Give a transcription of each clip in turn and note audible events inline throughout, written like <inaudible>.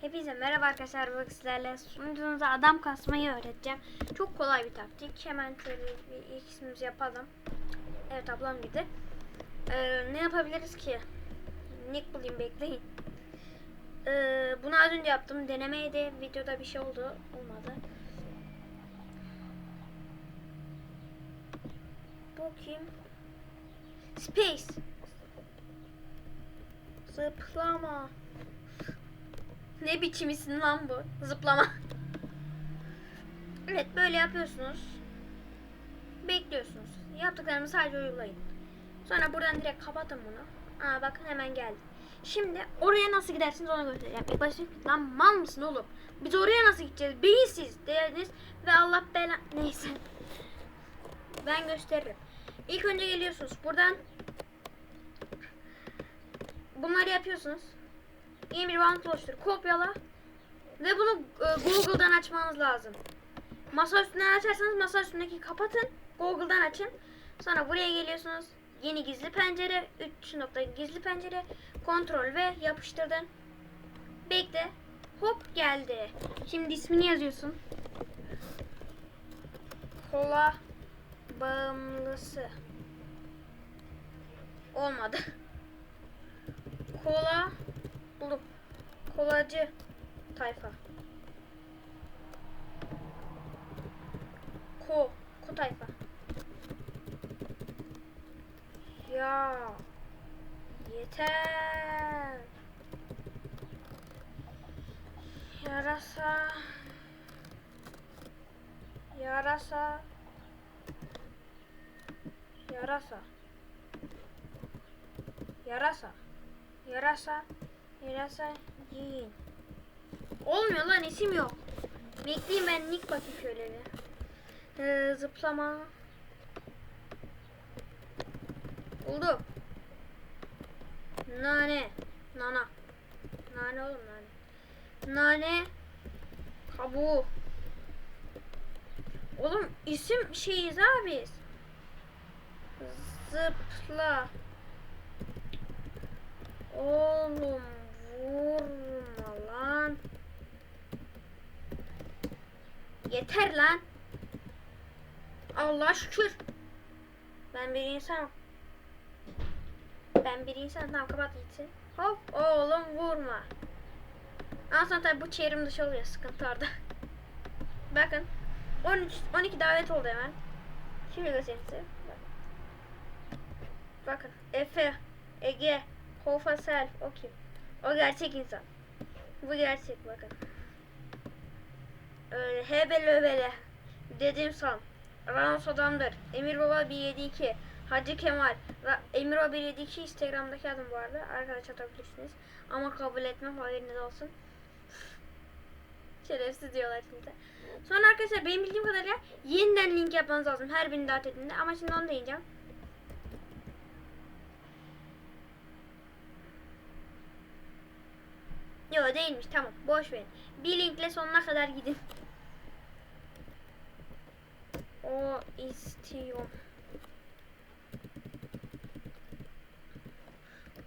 Hepinize merhaba arkadaşlar. Bugün sizlerle sunucunuza adam kasmayı öğreteceğim. Çok kolay bir taktik. Hemen şöyle bir ilk yapalım. Evet ablam gidi. Ee, ne yapabiliriz ki? Nick bulayım bekleyin. Ee, bunu az önce yaptım. Denemeydi. Videoda bir şey oldu. Olmadı. Bu kim? Space. Zıplama. Ne biçim isim lan bu? Zıplama. Evet böyle yapıyorsunuz. Bekliyorsunuz. Yaptıklarımı sadece uygulayın. Sonra buradan direkt kapatın bunu. Aa bakın hemen geldi. Şimdi oraya nasıl gidersiniz ona göstereceğim. İlk başta lan mal mısın oğlum? Biz oraya nasıl gideceğiz? Beyinsiz dediniz ve Allah bela... Neyse. Ben gösteririm. İlk önce geliyorsunuz. Buradan bunları yapıyorsunuz. Bir bant oluştur. Kopyala. Ve bunu e, Google'dan açmanız lazım. Masa üstünden açarsanız masa üstündeki kapatın. Google'dan açın. Sonra buraya geliyorsunuz. Yeni gizli pencere. 3 nokta gizli pencere. Kontrol ve yapıştırdın. Bekle. Hop geldi. Şimdi ismini yazıyorsun. Kola bağımlısı. Olmadı. Kola buldum. Kolacı tayfa. Ko, ko tayfa. Ya yeter. Yarasa. Yarasa. Yarasa. Yarasa. Yarasa. Yarasa yiyin. Olmuyor lan isim yok. Bekleyin ben nick bakayım şöyle bir. Ee, zıplama. Buldum. Nane. Nana. Nane oğlum nane. Nane. Kabuğu. Oğlum isim şeyiz abi. Zıpla. Oğlum vurma lan. Yeter lan. Allah şükür. Ben bir insanım. Ben bir insanım. Tamam kapat gitsin. Hop oğlum vurma. Ama sonra tabi bu çevrim dışı oluyor. Sıkıntı orada. <laughs> Bakın. 13, 12 davet oldu hemen. Şimdi göstereyim size. Bak. Bakın. Efe. Ege. Hofa Self. O kim? O gerçek insan. Bu gerçek bakın. Öyle hebele. Dedim san. Ranos adamdır. Emir Baba 172. Hacı Kemal. Ra- Emir Baba 172 Instagram'daki adım bu arada. Arkadaş atabilirsiniz. Ama kabul etmem haberiniz olsun. <laughs> Şerefsiz diyorlar şimdi. Sonra arkadaşlar benim bildiğim kadarıyla yeniden link yapmanız lazım her birini dağıt ettiğinde. Ama şimdi onu deneyeceğim. Yok değilmiş tamam boş verin. Bir linkle sonuna kadar gidin. O istiyorum.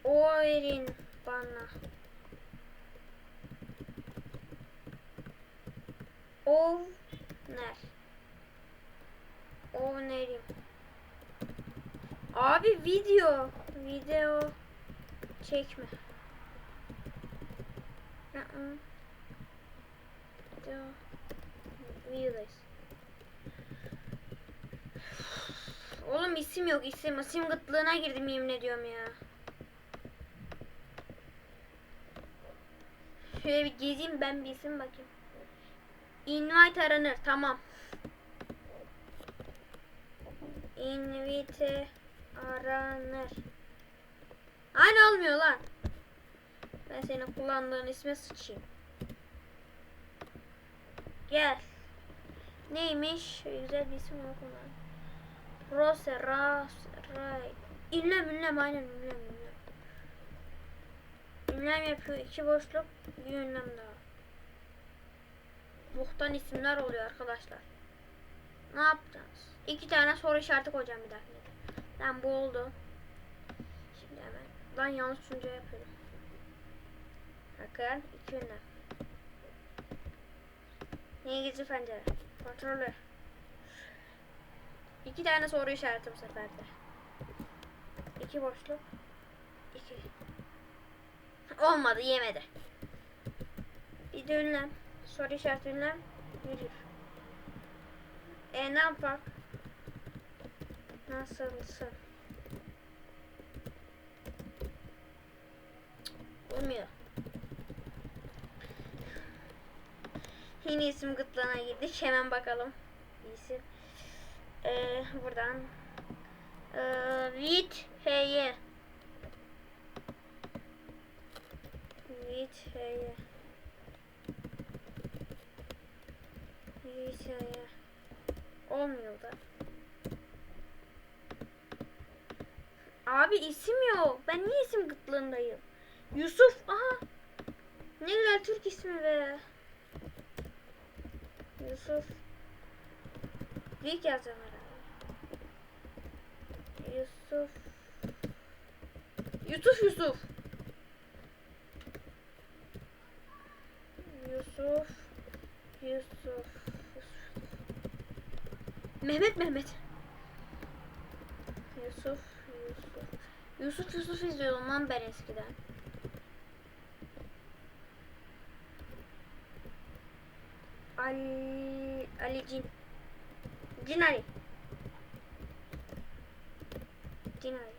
O verin bana. O ner. O nerim. Abi video. Video çekme. Hı-hı. Video. Videodayız. Oğlum isim yok isim. İsim gıtlığına girdim yemin ediyorum ya. Şöyle bir gezeyim ben bir isim bakayım. Invite aranır tamam. Invite aranır. Hani olmuyor lan. Ben senin kullandığın isme sıçayım. Gel. Neymiş? Güzel bir isim yok mu? Rose, Rose, Ray. Ünlem, ünlem, aynen ünlem, ünlem. Ünlem yapıyor. iki boşluk, bir ünlem daha. Muhtan isimler oluyor arkadaşlar. Ne yapacağız? İki tane soru işareti koyacağım bir dakika. Lan bu oldu. Şimdi hemen. Lan yanlış sunucu yapıyorum. Bakın iki ünlem. Niye gizli pencere? Kontrolü. İki tane soru işareti bu sefer de. İki boşluk. İki. Olmadı yemedi. Bir de ünlem. Soru işareti ünlem. Virgül. E ne yapak? Nasılsın? Olmuyor. Yeni isim gıtlağına girdik. Hemen bakalım. İsim. Ee, buradan. Ee, Vit H'ye. Vit H'ye. Vit H'ye. Olmuyor da. Abi isim yok. Ben niye isim gıtlığındayım? Yusuf. Aha. Ne güzel Türk ismi be. Yusuf. Büyük yazacağım herhalde. Yusuf. Yusuf Yusuf. Yusuf. Yusuf. Mehmet Mehmet. Yusuf Yusuf. Yusuf Yusuf izliyordum lan ben eskiden. Ali Ali Cin. Cin Ali. Cin Ali.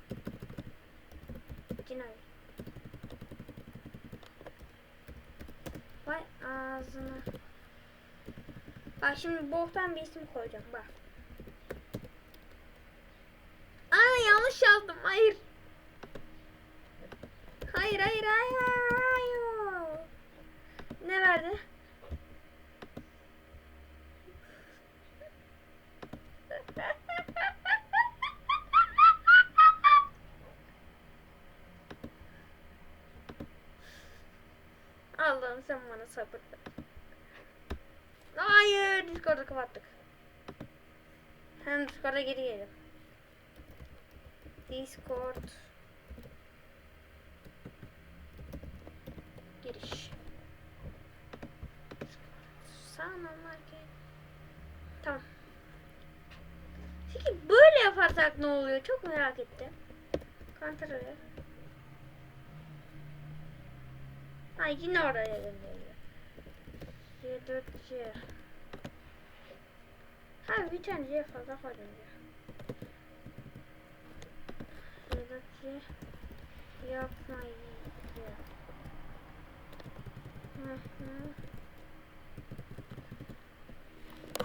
Cin Ali. Vay ağzına. Bak şimdi boktan bir isim koyacağım bak. Aa yanlış yazdım. Hayır. Hayır hayır hayır hayır. Ne verdi? Sabır. Hayır, Discord'u kapattık. Hem Discord'a geri gelelim. Discord. Giriş. Sana market. Tamam. Peki böyle yaparsak ne oluyor? Çok merak ettim. Kontrol. Ha yine oraya gönderiyor. C4C. Ha bir tane C fazla koydum ya. C4C yapmayı. Hı hı.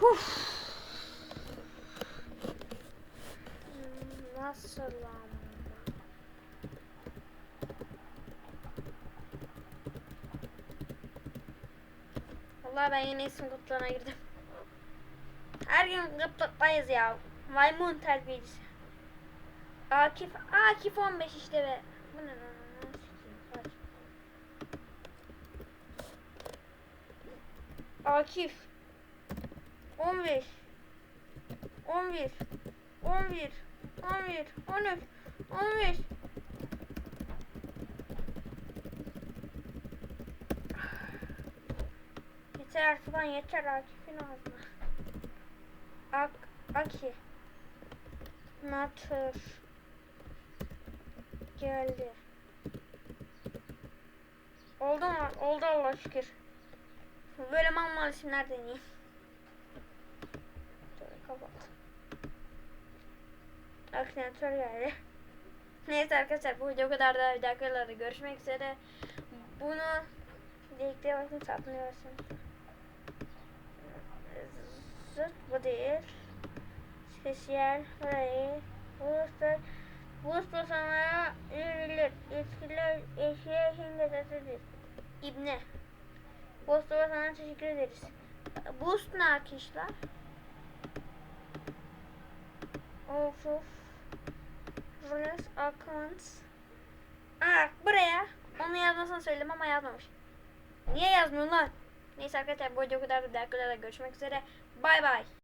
Uf. Hmm, Nasıl ama? Ben yine isim kutlarına girdim. Her gün gıptaktayız ya. Maymun terbiyecisi. Akif, Akif 15 işte be. Bu ne lan? Akif 15 11 11 11 13 15 Yeter artık yeter Akif'in ağzına. Ak, Aki. Natır. Geldi. Oldu mu? Oldu Allah şükür. Böyle mal mal isimler deneyeyim. Şöyle kapat. Aksinatör geldi. <laughs> Neyse arkadaşlar bu video kadar da dakikalarda görüşmek üzere. Bunu Delikliğe bakın satmıyorsun. Zırt bu değil. Spesiyel burayı. Booster. Booster sana verilir. Eskiler eşya şimdi sesidir. İbne. Booster'a sana teşekkür ederiz. Boost ne arkadaşlar? Of of. Rules accounts. Aa buraya. Onu yazmasını söyledim ama yazmamış. Niye yazmıyorsun lan? Neyse arkadaşlar bu video kadar da görüşmek üzere. Bay bay.